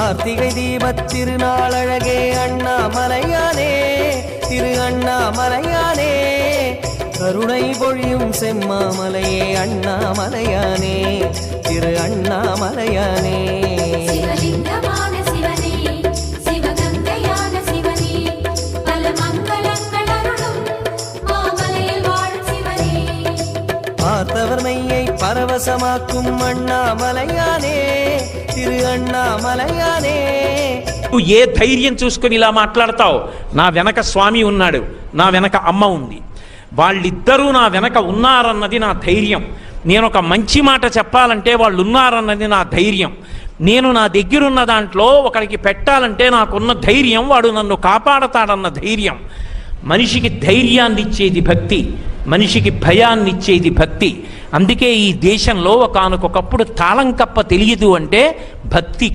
கார்த்திகை தீபத் திருநாளழகே அண்ணாமலையானே திரு அண்ணாமலையானே. கருணை பொழியும் செம்மாமலையே அண்ணாமலையானே திரு அண்ணாமலையானே. பார்த்தவர் மெய்யை பரவசமாக்கும் அண்ணாமலையானே. నువ్వు ఏ ధైర్యం చూసుకుని ఇలా మాట్లాడతావు? నా వెనక స్వామి ఉన్నాడు నా వెనక అమ్మ ఉంది. వాళ్ళిద్దరూ నా వెనక ఉన్నారన్నది నా ధైర్యం. నేను ఒక మంచి మాట చెప్పాలంటే వాళ్ళు ఉన్నారన్నది నా ధైర్యం. నేను నా దగ్గరున్న దాంట్లో ఒకరికి పెట్టాలంటే నాకున్న ధైర్యం వాడు నన్ను కాపాడతాడన్న ధైర్యం. మనిషికి ధైర్యాన్నిచ్చేది భక్తి మనిషికి భయాన్నిచ్చేది భక్తి. అందుకే ఈ దేశంలో ఒకనకొకప్పుడు తాళం కప్ప తెలియదు అంటే భక్తి